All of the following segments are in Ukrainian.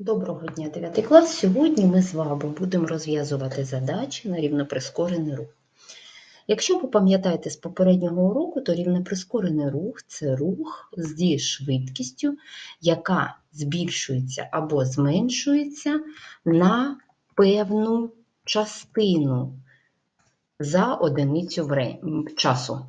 Доброго дня, 9 клас. Сьогодні ми з вами будемо розв'язувати задачі на рівноприскорений рух. Якщо ви пам'ятаєте з попереднього уроку, то рівноприскорений рух це рух зі швидкістю, яка збільшується або зменшується на певну частину за одиницю часу.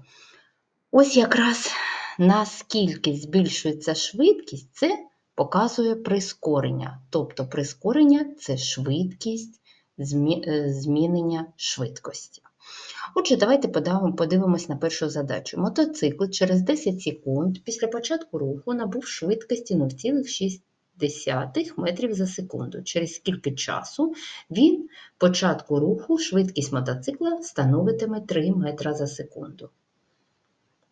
Ось якраз наскільки збільшується швидкість, це показує прискорення. Тобто прискорення це швидкість е, змінення швидкості. Отже, давайте подивимось на першу задачу. Мотоцикл через 10 секунд після початку руху набув швидкості 0,6 метрів за секунду. Через скільки часу він початку руху швидкість мотоцикла становитиме 3 метра за секунду.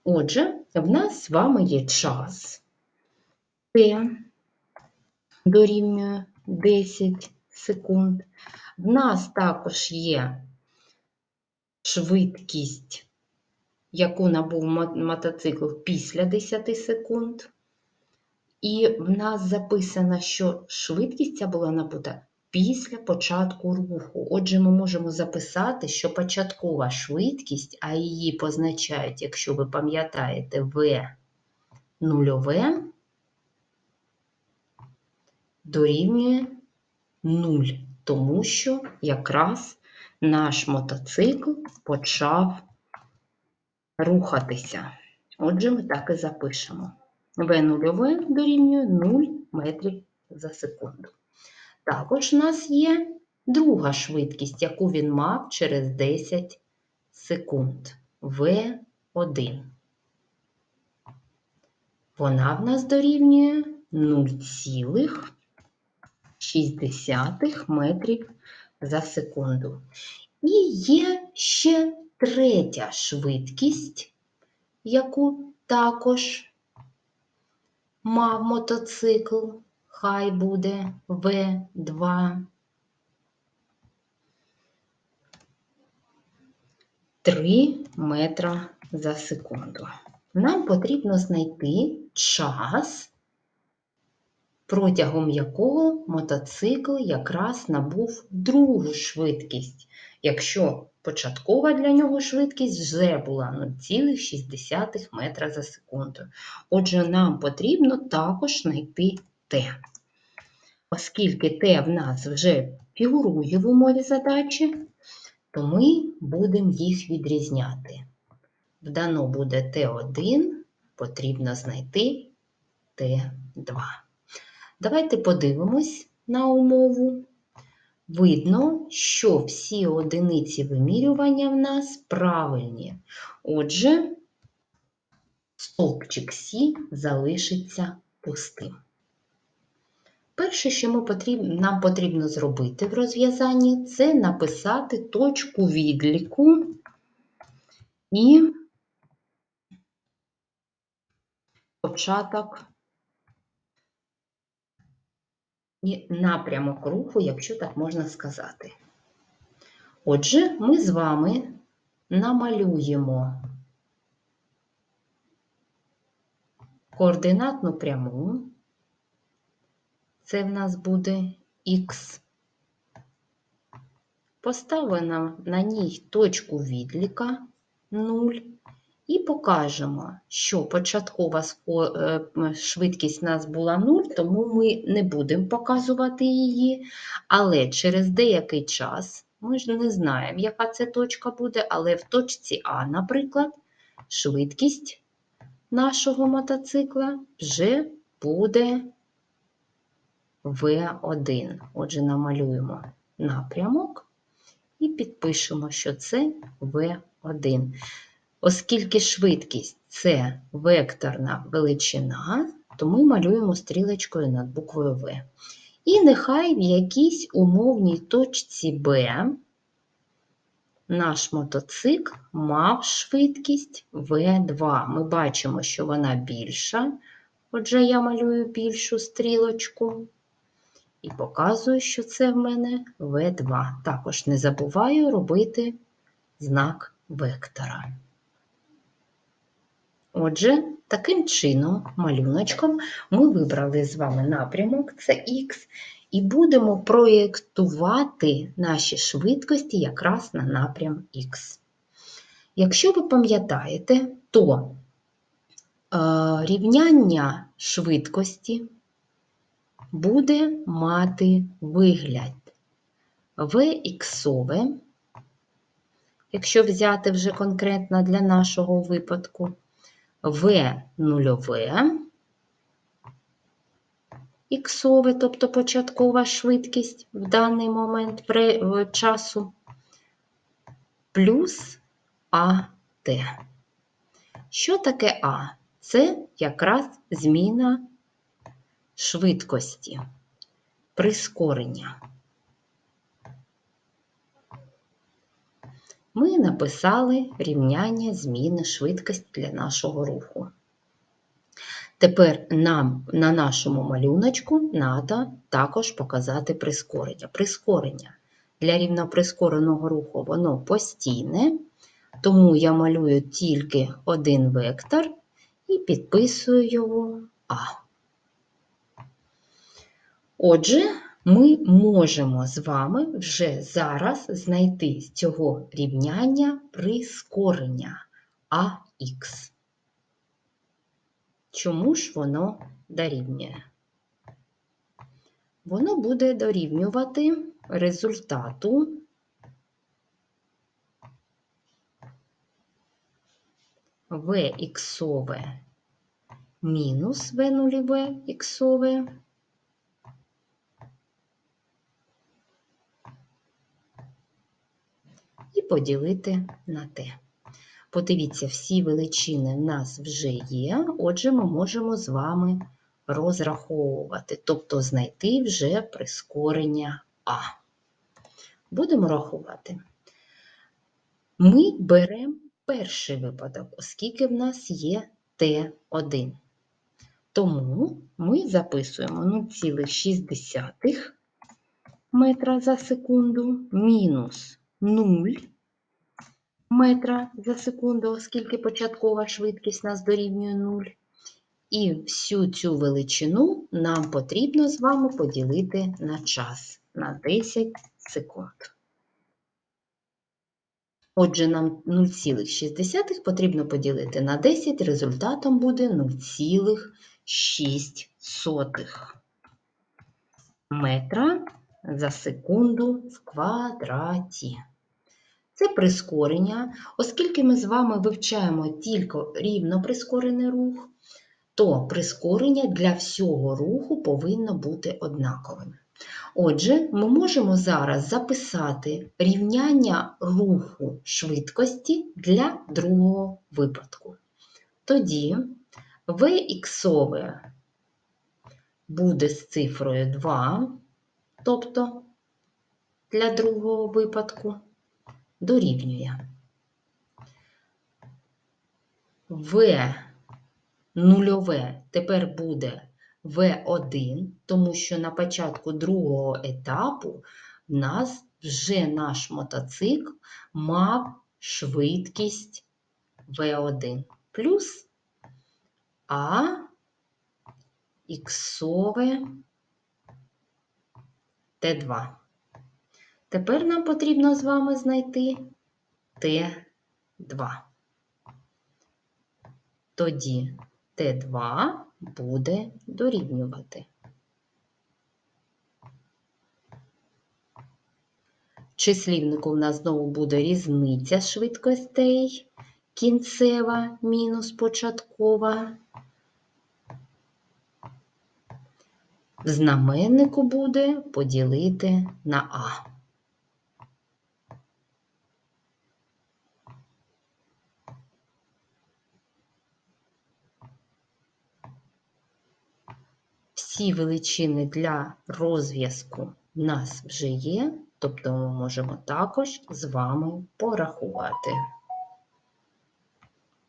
Отже, в нас з вами є час Т дорівнює 10 секунд. В нас також є швидкість, яку набув мотоцикл після 10 секунд. І в нас записано, що швидкість ця була набута після початку руху. Отже, ми можемо записати, що початкова швидкість, а її позначають, якщо ви пам'ятаєте, В нульове дорівнює 0, тому що якраз наш мотоцикл почав рухатися. Отже, ми так і запишемо. В нульове дорівнює 0 метрів за секунду. Також у нас є друга швидкість, яку він мав через 10 секунд. В1. Вона в нас дорівнює 0,6 метрів за секунду. І є ще третя швидкість, яку також мав мотоцикл. Хай буде В2. 3 метра за секунду. Нам потрібно знайти час, протягом якого мотоцикл якраз набув другу швидкість, якщо початкова для нього швидкість вже була 0,6 метра за секунду. Отже, нам потрібно також знайти Т. Оскільки Т в нас вже фігурує в умові задачі, то ми будемо їх відрізняти. Вдано буде Т1, потрібно знайти Т2. Давайте подивимось на умову. Видно, що всі одиниці вимірювання в нас правильні. Отже, стовпчик Сі залишиться пустим. Перше, що ми потрібно, нам потрібно зробити в розв'язанні, це написати точку відліку і початок і напрямок руху, якщо так можна сказати. Отже, ми з вами намалюємо координатну пряму. Це в нас буде х. Поставимо на ній точку відліка 0 і покажемо, що початкова е, швидкість у нас була 0, тому ми не будемо показувати її. Але через деякий час, ми ж не знаємо, яка це точка буде, але в точці А, наприклад, швидкість нашого мотоцикла вже буде В1. Отже, намалюємо напрямок і підпишемо, що це В1. Оскільки швидкість це векторна величина, то ми малюємо стрілочкою над буквою В. І нехай в якійсь умовній точці Б наш мотоцикл мав швидкість В2. Ми бачимо, що вона більша. Отже, я малюю більшу стрілочку. І показую, що це в мене В2. Також не забуваю робити знак вектора. Отже, таким чином, малюночком, ми вибрали з вами напрямок, це Х, і будемо проєктувати наші швидкості якраз на напрям Х. Якщо ви пам'ятаєте, то е, рівняння швидкості буде мати вигляд Vx, якщо взяти вже конкретно для нашого випадку, В нульове, іксове, тобто початкова швидкість в даний момент часу, плюс АТ. Що таке А? Це якраз зміна швидкості, прискорення. Ми написали рівняння зміни швидкості для нашого руху. Тепер нам на нашому малюночку треба також показати прискорення. Прискорення для рівноприскореного руху воно постійне, тому я малюю тільки один вектор і підписую його А. Отже, ми можемо з вами вже зараз знайти з цього рівняння прискорення АХ. Чому ж воно дорівнює? Воно буде дорівнювати результату Vx мінус В нульове іксове і поділити на t. Подивіться, всі величини в нас вже є, отже, ми можемо з вами розраховувати, тобто знайти вже прискорення А. Будемо рахувати. Ми беремо перший випадок, оскільки в нас є Т1. Тому ми записуємо 0,6 метра за секунду мінус 0 метра за секунду, оскільки початкова швидкість нас дорівнює 0. І всю цю величину нам потрібно з вами поділити на час, на 10 секунд. Отже, нам 0,6 потрібно поділити на 10, результатом буде 0,6 метра за секунду в квадраті. Це прискорення, оскільки ми з вами вивчаємо тільки рівно прискорений рух, то прискорення для всього руху повинно бути однаковим. Отже, ми можемо зараз записати рівняння руху швидкості для другого випадку. Тоді Vx буде з цифрою 2, тобто для другого випадку дорівнює. В нульове тепер буде В1, тому що на початку другого етапу в нас вже наш мотоцикл мав швидкість В1 плюс А іксове Т2. Тепер нам потрібно з вами знайти Т2. Тоді Т2 буде дорівнювати. Числівнику в нас знову буде різниця швидкостей, кінцева мінус початкова. В знаменнику буде поділити на А. Всі величини для розв'язку в нас вже є, тобто ми можемо також з вами порахувати.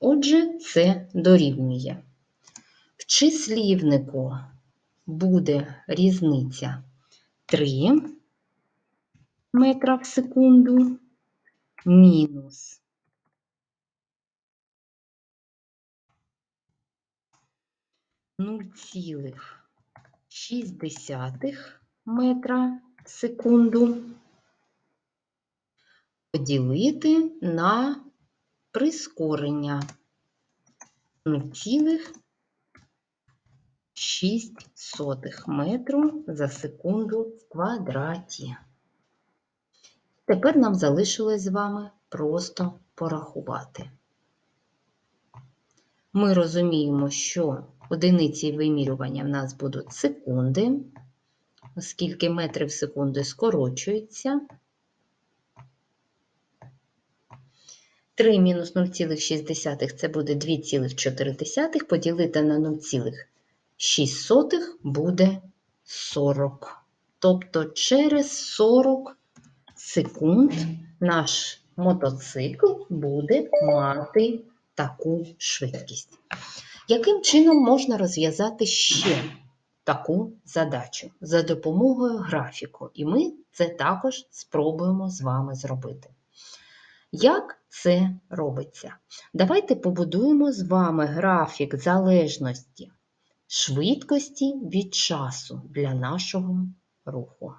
Отже, це дорівнює. В числівнику буде різниця 3 метра в секунду мінус 0,6 метра в секунду поділити на прискорення 0,6 метру за секунду в квадраті. Тепер нам залишилось з вами просто порахувати. Ми розуміємо, що одиниці вимірювання в нас будуть секунди, оскільки метри в секунду скорочуються. 3 мінус 0,6 це буде 2,4, поділити на 0,6 буде 40. Тобто через 40 секунд наш мотоцикл буде мати таку швидкість. Яким чином можна розв'язати ще таку задачу? За допомогою графіку. І ми це також спробуємо з вами зробити. Як це робиться? Давайте побудуємо з вами графік залежності швидкості від часу для нашого руху.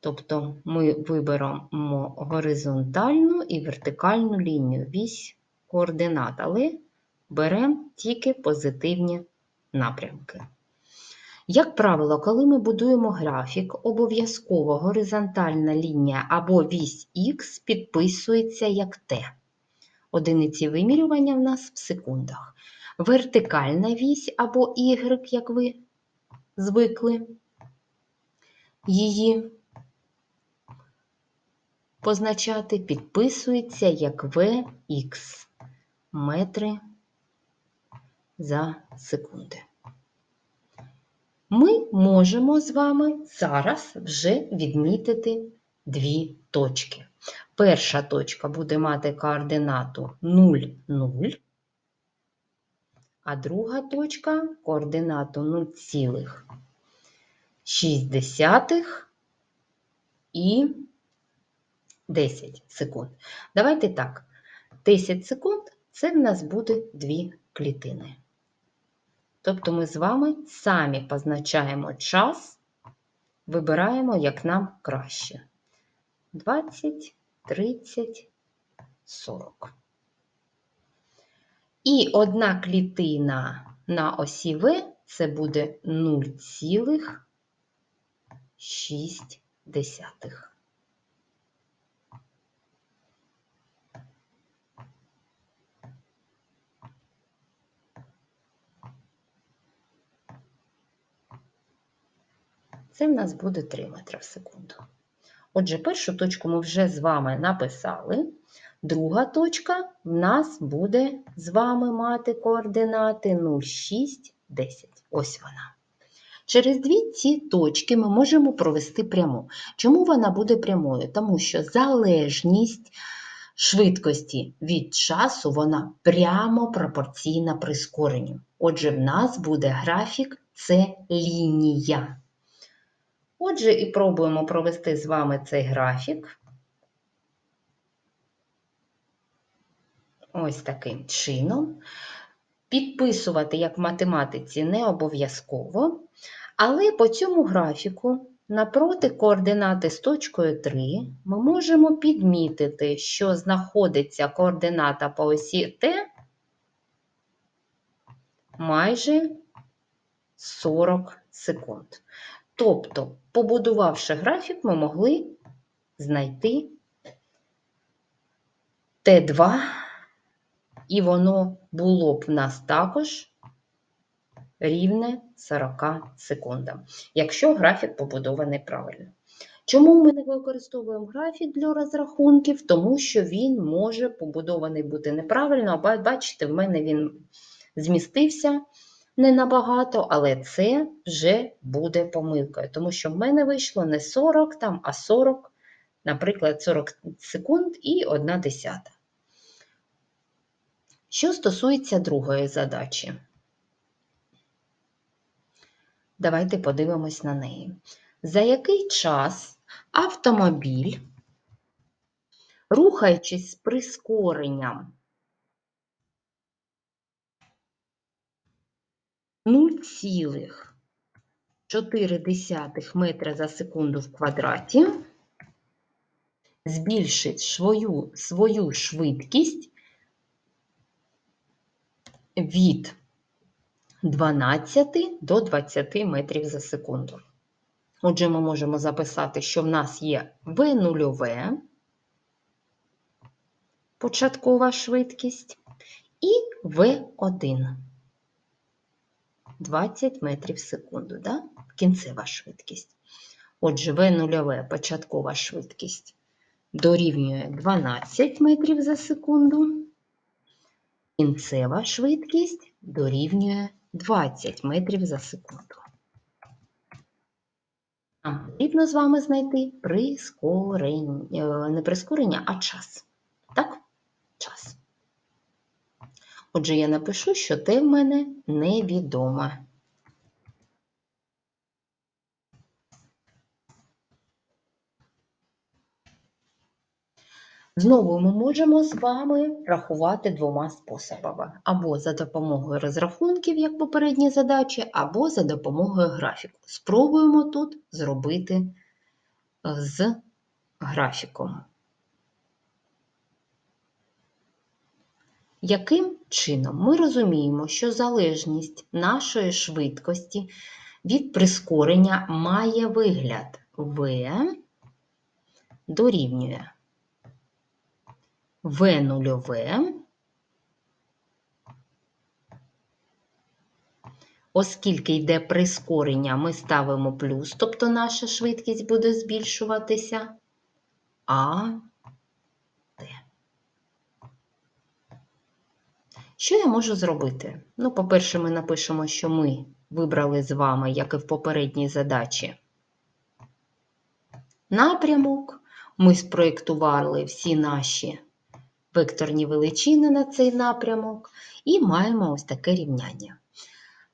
Тобто ми виберемо горизонтальну і вертикальну лінію, вісь координат, але беремо тільки позитивні напрямки. Як правило, коли ми будуємо графік, обов'язково горизонтальна лінія або вісь Х підписується як T. Одиниці вимірювання в нас в секундах. Вертикальна вісь або Y, як ви звикли, її позначати підписується як Vx метри за секунди. Ми можемо з вами зараз вже відмітити дві точки. Перша точка буде мати координату 0, 0, а друга точка координату 0,6 і 10 секунд. Давайте так. 10 секунд це в нас буде дві клітини. Тобто ми з вами самі позначаємо час, вибираємо, як нам краще. 20, 30, 40. І одна клітина на осі В це буде 0,6. Це в нас буде 3 метри в секунду. Отже, першу точку ми вже з вами написали. Друга точка в нас буде з вами мати координати 0,6, 10. Ось вона. Через дві ці точки ми можемо провести пряму. Чому вона буде прямою? Тому що залежність швидкості від часу вона прямо пропорційна прискоренню. Отже, в нас буде графік це лінія. Отже, і пробуємо провести з вами цей графік. Ось таким чином. Підписувати, як в математиці, не обов'язково, але по цьому графіку, напроти координати з точкою 3, ми можемо підмітити, що знаходиться координата по осі Т майже 40 секунд. Тобто, побудувавши графік, ми могли знайти Т2, і воно було б в нас також рівне 40 секундам, якщо графік побудований правильно. Чому ми не використовуємо графік для розрахунків? Тому що він може побудований бути неправильно, а бачите, в мене він змістився не набагато, але це вже буде помилкою, тому що в мене вийшло не 40, там, а 40, наприклад, 40 секунд і 1 десята. Що стосується другої задачі, давайте подивимось на неї. За який час автомобіль, рухаючись з прискоренням 0,4 метра за секунду в квадраті збільшить свою, свою швидкість від 12 до 20 метрів за секунду. Отже, ми можемо записати, що в нас є В нульове, початкова швидкість, і В1 20 метрів в секунду, да? кінцева швидкість. Отже, В нульове початкова швидкість дорівнює 12 метрів за секунду. Кінцева швидкість дорівнює 20 метрів за секунду. Нам потрібно з вами знайти прискорення, е, не прискорення, а час. Так? Час. Отже, я напишу, що те в мене невідоме. Знову ми можемо з вами рахувати двома способами: або за допомогою розрахунків, як попередні задачі, або за допомогою графіку. Спробуємо тут зробити е, з графіком. Яким чином ми розуміємо, що залежність нашої швидкості від прискорення має вигляд v дорівнює v нульове, оскільки йде прискорення, ми ставимо плюс, тобто наша швидкість буде збільшуватися, а Т. Що я можу зробити? Ну, по-перше, ми напишемо, що ми вибрали з вами, як і в попередній задачі, напрямок. Ми спроєктували всі наші векторні величини на цей напрямок і маємо ось таке рівняння.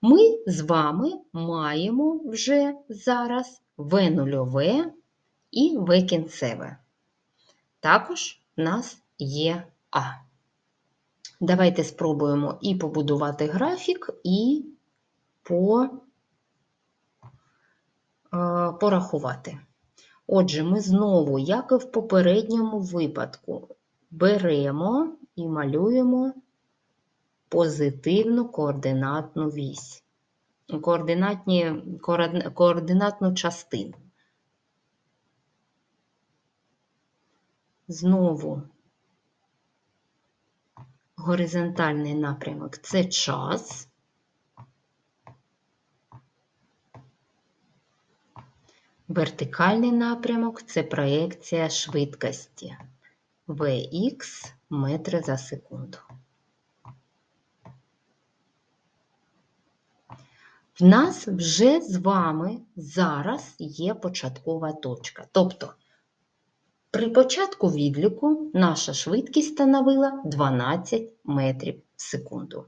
Ми з вами маємо вже зараз В нульове і В кінцеве. Також в нас є А. Давайте спробуємо і побудувати графік, і по, е, порахувати. Отже, ми знову, як і в попередньому випадку, беремо і малюємо позитивну координатну вісь, координатні, координатну частину. Знову горизонтальний напрямок це час. Вертикальний напрямок це проекція швидкості Vx метри за секунду. В нас вже з вами зараз є початкова точка. Тобто, при початку відліку наша швидкість становила 12 метрів в секунду.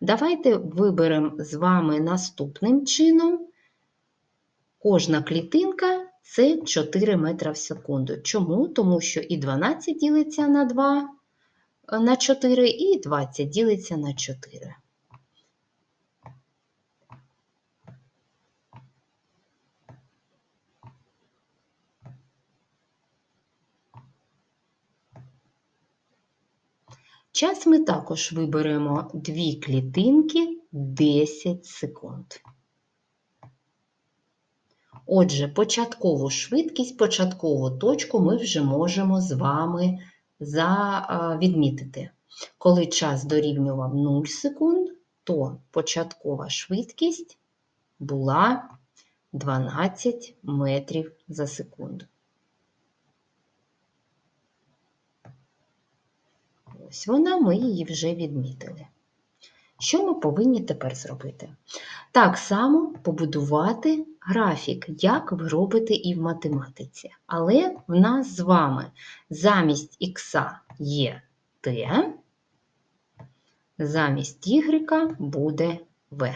Давайте виберемо з вами наступним чином. Кожна клітинка це 4 метра в секунду. Чому? Тому що і 12 ділиться на 2 на 4, і 20 ділиться на 4. Час ми також виберемо дві клітинки 10 секунд. Отже, початкову швидкість, початкову точку ми вже можемо з вами відмітити. Коли час дорівнював 0 секунд, то початкова швидкість була 12 метрів за секунду. Ось вона, ми її вже відмітили. Що ми повинні тепер зробити? Так само побудувати графік, як ви робите і в математиці. Але в нас з вами замість х є t, замість y буде v.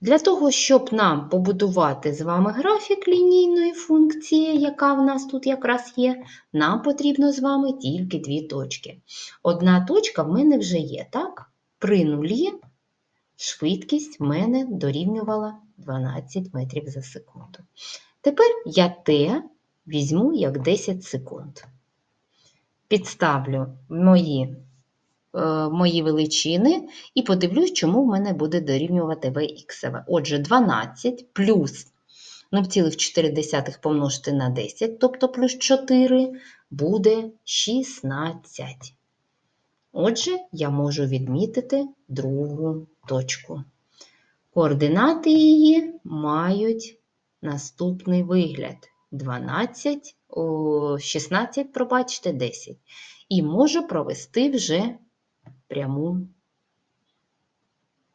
Для того, щоб нам побудувати з вами графік лінійної функції, яка в нас тут якраз є, нам потрібно з вами тільки дві точки. Одна точка в мене вже є, так? При нулі швидкість в мене дорівнювала 12 метрів за секунду. Тепер я Т візьму як 10 секунд. Підставлю мої, е, мої величини і подивлюсь, чому в мене буде дорівнювати Vx. Отже, 12 плюс 0,4 помножити на 10, тобто плюс 4, буде 16. Отже, я можу відмітити другу точку. Координати її мають наступний вигляд: 12, 16, пробачте, 10. І можу провести вже пряму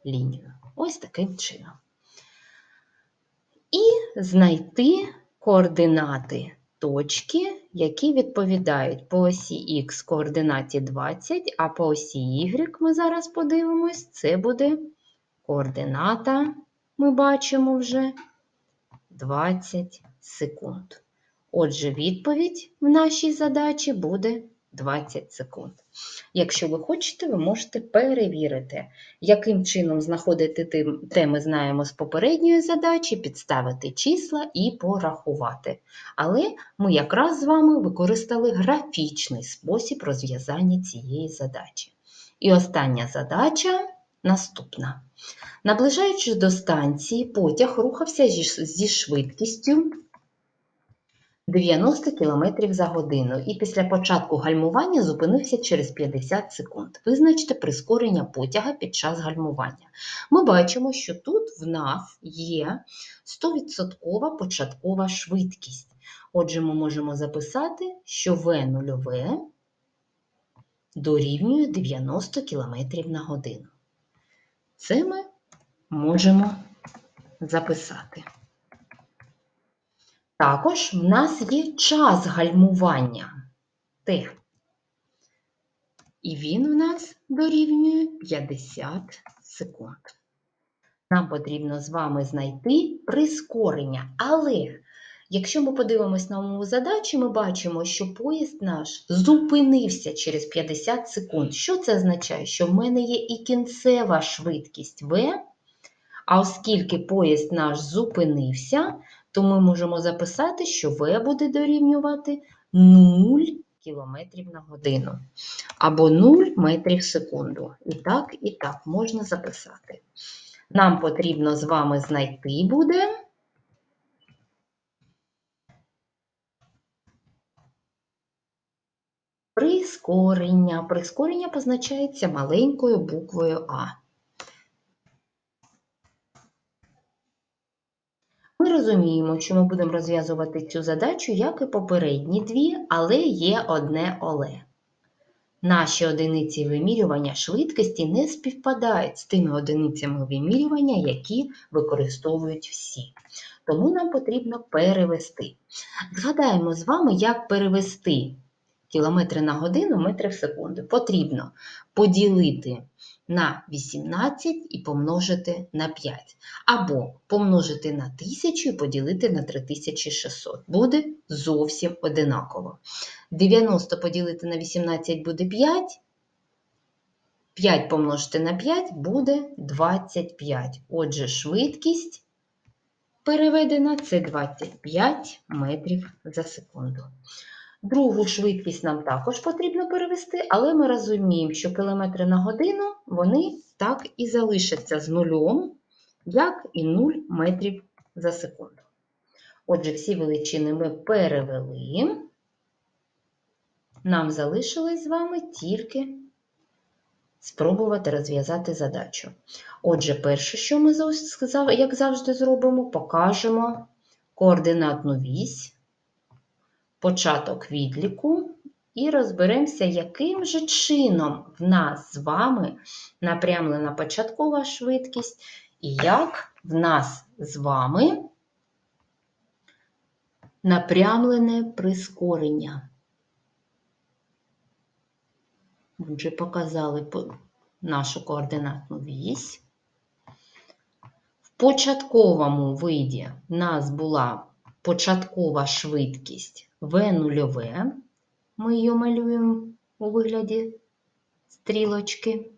лінію. Ось таким чином. І знайти координати точки, які відповідають по осі Х координаті 20, а по осі Y ми зараз подивимось, це буде координата, ми бачимо вже 20 секунд. Отже, відповідь в нашій задачі буде 20 секунд. Якщо ви хочете, ви можете перевірити, яким чином знаходити те ми знаємо з попередньої задачі, підставити числа і порахувати. Але ми якраз з вами використали графічний спосіб розв'язання цієї задачі. І остання задача наступна. Наближаючись до станції, потяг рухався зі- швидкістю 90 км за годину і після початку гальмування зупинився через 50 секунд. Визначте прискорення потяга під час гальмування. Ми бачимо, що тут в нас є 100% початкова швидкість. Отже, ми можемо записати, що В0 дорівнює 90 км на годину. Це ми можемо записати. Також в нас є час гальмування Т. І він в нас дорівнює 50 секунд. Нам потрібно з вами знайти прискорення. Але якщо ми подивимось на умову задачі, ми бачимо, що поїзд наш зупинився через 50 секунд. Що це означає? Що в мене є і кінцева швидкість В, а оскільки поїзд наш зупинився, то ми можемо записати, що В буде дорівнювати 0 км на годину або 0 метрів в секунду. І так, і так можна записати. Нам потрібно з вами знайти буде прискорення. Прискорення позначається маленькою буквою А. Ми розуміємо, що ми будемо розв'язувати цю задачу, як і попередні дві, але є одне оле. Наші одиниці вимірювання швидкості не співпадають з тими одиницями вимірювання, які використовують всі. Тому нам потрібно перевести. Згадаємо з вами, як перевести кілометри на годину, метри в секунду. Потрібно поділити на 18 і помножити на 5. Або помножити на 1000 і поділити на 3600. Буде зовсім одинаково. 90 поділити на 18 буде 5. 5 помножити на 5 буде 25. Отже, швидкість переведена це 25 метрів за секунду. Другу швидкість нам також потрібно перевести, але ми розуміємо, що кілометри на годину вони так і залишаться з нульом, як і 0 метрів за секунду. Отже, всі величини ми перевели. Нам залишилось з вами тільки спробувати розв'язати задачу. Отже, перше, що ми, як завжди, зробимо, покажемо координатну вісь початок відліку і розберемося, яким же чином в нас з вами напрямлена початкова швидкість, і як в нас з вами напрямлене прискорення. Отже, показали нашу координатну вісь. В початковому виді в нас була початкова швидкість В нульове, ми її малюємо у вигляді стрілочки.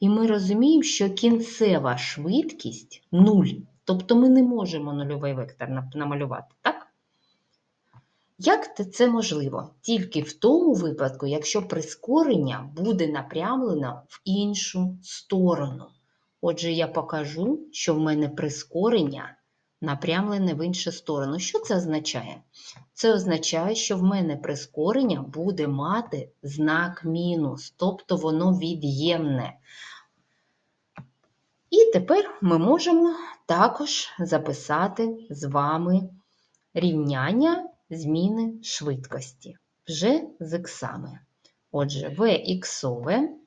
І ми розуміємо, що кінцева швидкість 0. Тобто ми не можемо нульовий вектор намалювати, так? Як це можливо? Тільки в тому випадку, якщо прискорення буде напрямлено в іншу сторону. Отже, я покажу, що в мене прискорення напрямлене в іншу сторону. Що це означає? Це означає, що в мене прискорення буде мати знак мінус, тобто воно від'ємне. І тепер ми можемо також записати з вами рівняння зміни швидкості вже з іксами. Отже, Vx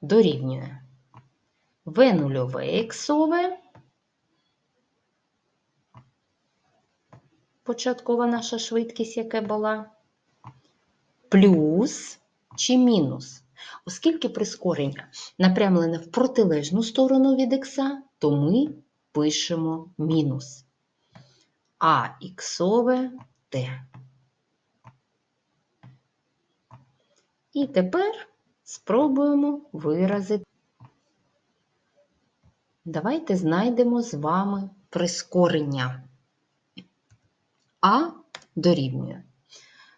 дорівнює В нульове іксове, початкова наша швидкість, яка була, плюс чи мінус. Оскільки прискорення напрямлене в протилежну сторону від ікса, то ми пишемо мінус. А іксове Т. І тепер спробуємо виразити. Давайте знайдемо з вами прискорення. А дорівнює.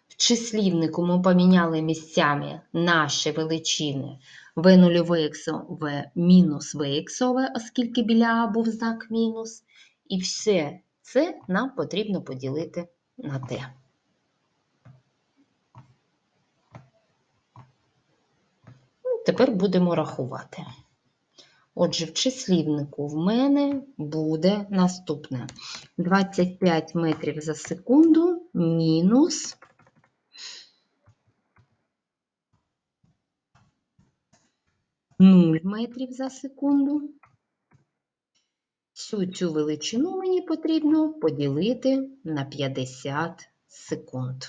В числівнику ми поміняли місцями наші величини v 0 в мінус v, оскільки біля А був знак мінус. І все це нам потрібно поділити на t. Тепер будемо рахувати. Отже, в числівнику в мене буде наступне: 25 метрів за секунду мінус 0 метрів за секунду. Всю цю величину мені потрібно поділити на 50 секунд.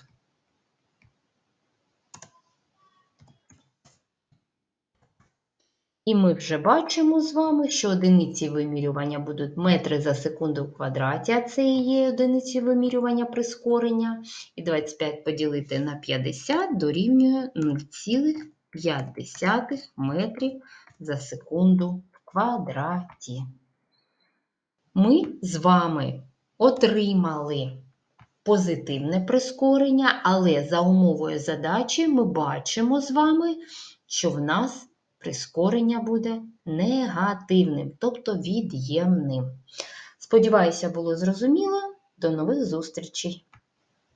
І ми вже бачимо з вами, що одиниці вимірювання будуть метри за секунду в квадраті, а це і є одиниці вимірювання прискорення. І 25 поділити на 50 дорівнює 0,5 метрів за секунду в квадраті. Ми з вами отримали позитивне прискорення, але за умовою задачі ми бачимо з вами, що в нас прискорення буде негативним, тобто від'ємним. Сподіваюся, було зрозуміло. До нових зустрічей!